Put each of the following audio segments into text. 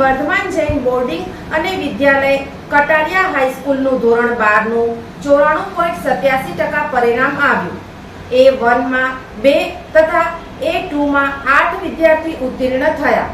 Vardhman Jain boarding અને વિદ્યાલય કટારિયા હાઈસ્કૂલનું ધોરણ બારનું ચોરાણું પોઈન્ટ સત્યાસી ટકા પરિણામ આવ્યું. એ વનમાં બે તથા એ ટુમાં આઠ વિદ્યાર્થી ઉત્તીર્ણ થયા.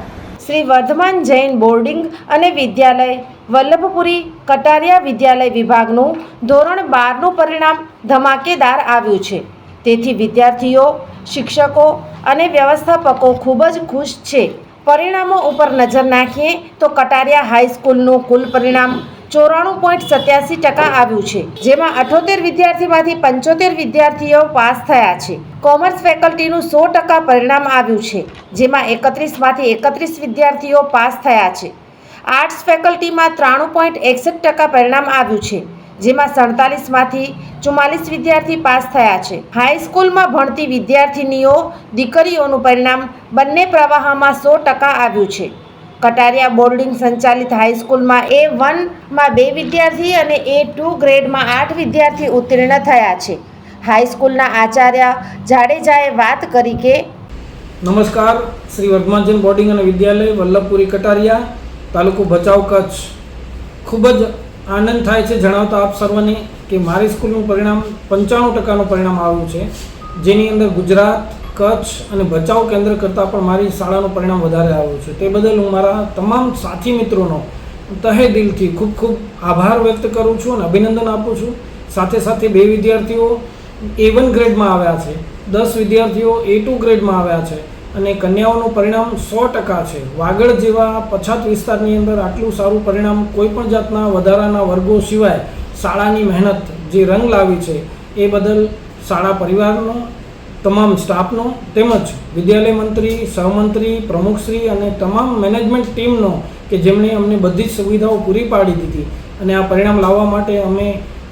શ્રી વર્ધમાન જૈન બોર્ડિંગ અને વિદ્યાલય વલ્લભપુરી કટારિયા વિદ્યાલય વિભાગનું ધોરણ બારનું પરિણામ ધમાકેદાર આવ્યું છે. તેથી વિદ્યાર્થીઓ, શિક્ષકો અને વ્યવસ્થાપકો ખૂબ જ ખુશ છે. પરિણામો ઉપર નજર નાખીએ તો કટારિયા હાઈસ્કૂલનું કુલ પરિણામ ચોરાણું પોઈન્ટ સત્યાસી ટકા આવ્યું છે, જેમાં અઠોતેર વિદ્યાર્થીમાંથી પંચોતેર વિદ્યાર્થીઓ પાસ થયા છે. કોમર્સ ફેકલ્ટીનું સો ટકા પરિણામ આવ્યું છે, જેમાં એકત્રીસમાંથી એકત્રીસ વિદ્યાર્થીઓ પાસ થયા છે. આર્ટ્સ ફેકલ્ટીમાં ત્રાણું પોઈન્ટ એકસઠ ટકા પરિણામ આવ્યું છે જેમાં સડતાલીસમાંથી ચુમ્માલીસ વિદ્યાર્થી પાસ થયા છે. હાઈસ્કૂલમાં ભણતી વિદ્યાર્થિનીઓ, દીકરીઓનું પરિણામ બંને પ્રવાહમાં સો ટકા આવ્યું છે. કટારિયા બોર્ડિંગ સંચાલિત હાઈસ્કૂલમાં એ વનમાં બે વિદ્યાર્થી અને એ ટુ ગ્રેડમાં આઠ વિદ્યાર્થી ઉત્તીર્ણ થયા છે. હાઈસ્કૂલના આચાર્ય જાડેજાએ વાત કરી કે, નમસ્કાર, શ્રી વર્ધમાનજન બોર્ડિંગ અને વિદ્યાલય વલ્લભપુરી કટારિયા, તાલુકો ભચાઉ કચ્છ. ખૂબ જ આનંદ થાય છે જણાવતા આપ સર્વને કે મારી સ્કૂલનું પરિણામ પંચાણું ટકાનું પરિણામ આવ્યું છે. જેની અંદર ગુજરાત, કચ્છ અને ભચાઉ કેન્દ્ર કરતાં પણ મારી શાળાનું પરિણામ વધારે આવ્યું છે. તે બદલ હું મારા તમામ સાથી મિત્રોનો તહે દિલથી ખૂબ ખૂબ આભાર વ્યક્ત કરું છું અને અભિનંદન આપું છું. સાથે સાથે બે વિદ્યાર્થીઓ એ વન ગ્રેડમાં આવ્યા છે. દસ વિદ્યાર્થીઓ એ ટુ ગ્રેડમાં આવ્યા છે. અને કન્યાઓનું પરિણામ સો ટકા છે. વાગડ જેવા પછાત વિસ્તારની અંદર આટલું સારું પરિણામ કોઈ પણ જાતના વધારાના વર્ગો સિવાય શાળાની મહેનત જે રંગ લાવી છે, એ બદલ શાળા પરિવારનો, તમામ સ્ટાફનો તેમજ વિદ્યાલય મંત્રી, સહમંત્રી, પ્રમુખશ્રી અને તમામ મેનેજમેન્ટ ટીમનો કે જેમણે અમને બધી જ સુવિધાઓ પૂરી પાડી દીધી. અને આ પરિણામ લાવવા માટે અમે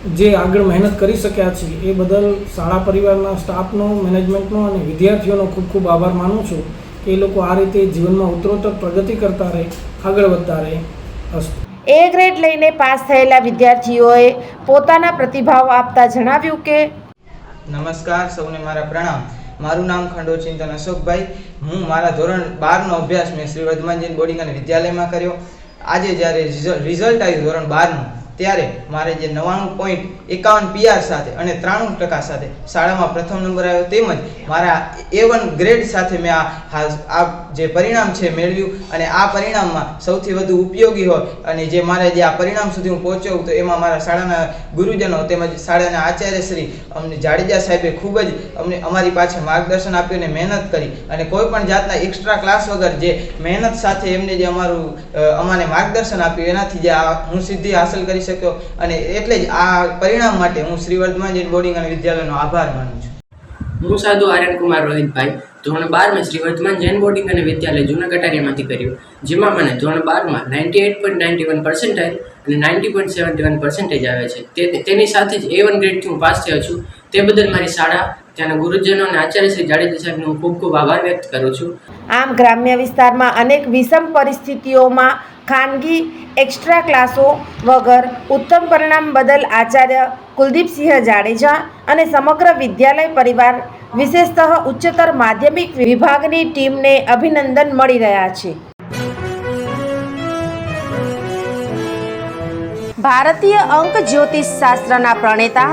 જે આગળ મહેનત કરી શક્યા છે એ બદલ શાળા પરિવારના સ્ટાફનો મેનેજમેન્ટનો અને વિદ્યાર્થીઓનો ખૂબ ખૂબ આભાર માનું છું કે એ લોકો આ રીતે જીવનમાં ઉત્તરોત્તર પ્રગતિ કરતા રહે આગળ વધતા રહે. અસ્તુ. એ ગ્રેડ લઈને પાસ થયેલા વિદ્યાર્થીઓએ પોતાના પ્રતિભાવ આપતા જણાવ્યું કે નમસ્કાર સૌને મારા પ્રણામ. મારું નામ ખંડો ચિંતન અશોકભાઈ. હું મારા ધોરણ બારનો અભ્યાસ મેં શ્રી વર્ધમાનજીન બોર્ડિંગ અને વિદ્યાલયમાં કર્યો. આજે જ્યારે રિઝલ્ટ આવ્યું ધોરણ બારનું ત્યારે મારે જે નવ્વાણું પોઈન્ટ એકાવન પીઆર સાથે અને ત્રાણું ટકા સાથે શાળામાં પ્રથમ નંબર આવ્યો તેમજ મારા એ વન ગ્રેડ સાથે મેં આ આ જે પરિણામ છે મેળવ્યું અને આ પરિણામમાં સૌથી વધુ ઉપયોગી હોય અને જે મારે જે આ પરિણામ સુધી હું પહોંચ્યો તો એમાં મારા શાળાના ગુરુજનો તેમજ શાળાના આચાર્યશ્રી અમને જાડેજા સાહેબે ખૂબ જ અમને અમારી પાછળ માર્ગદર્શન આપ્યું અને મહેનત કરી અને કોઈ પણ જાતના એક્સ્ટ્રા ક્લાસ વગર જે મહેનત સાથે એમને જે અમારું અમારે માર્ગદર્શન આપ્યું, એનાથી જે હું સિદ્ધિ હાંસલ કરી શક્યો અને એટલે જ આ પરિણામ માટે હું શ્રી વર્ધમાન જૈન બોર્ડિંગ અને વિદ્યાલયનો આભાર માનું છું. હું સાધુ આર્યન કુમાર રોહિતભાઈ, ધોરણ બારમાં શ્રી વર્ધમાન જૈન બોર્ડિંગ અને વિદ્યાલય જૂના કટારિયામાંથી કર્યું, જેમાં મને ધોરણ બારમાં ninety eight point ninety one percentile અને ninety point seventy one percentage આવે છે. તેની સાથે જ એ વન ગ્રેડથી હું પાસ થયો છું. તે બદલ મારી શાળા ત્યાંના ગુરુજનો અને આચાર્ય શ્રી જાડેજા સાહેબનો ખૂબ ખૂબ આભાર વ્યક્ત કરું છું. આમ ગ્રામ્ય વિસ્તારમાં અનેક વિષમ પરિસ્થિતિઓમાં ખાનગી એક્સ્ટ્રા ક્લાસો વગર ઉત્તમ પરિણામ બદલ આચાર્ય કુલદીપસિંહ જાડેજા અને સમગ્ર વિદ્યાલય પરિવાર, વિશેષતઃ ઉચ્ચતર માધ્યમિક વિભાગની ટીમને અભિનંદન મળી રહ્યા છે. ભારતીય અંક જ્યોતિષ શાસ્ત્રના પ્રણેતા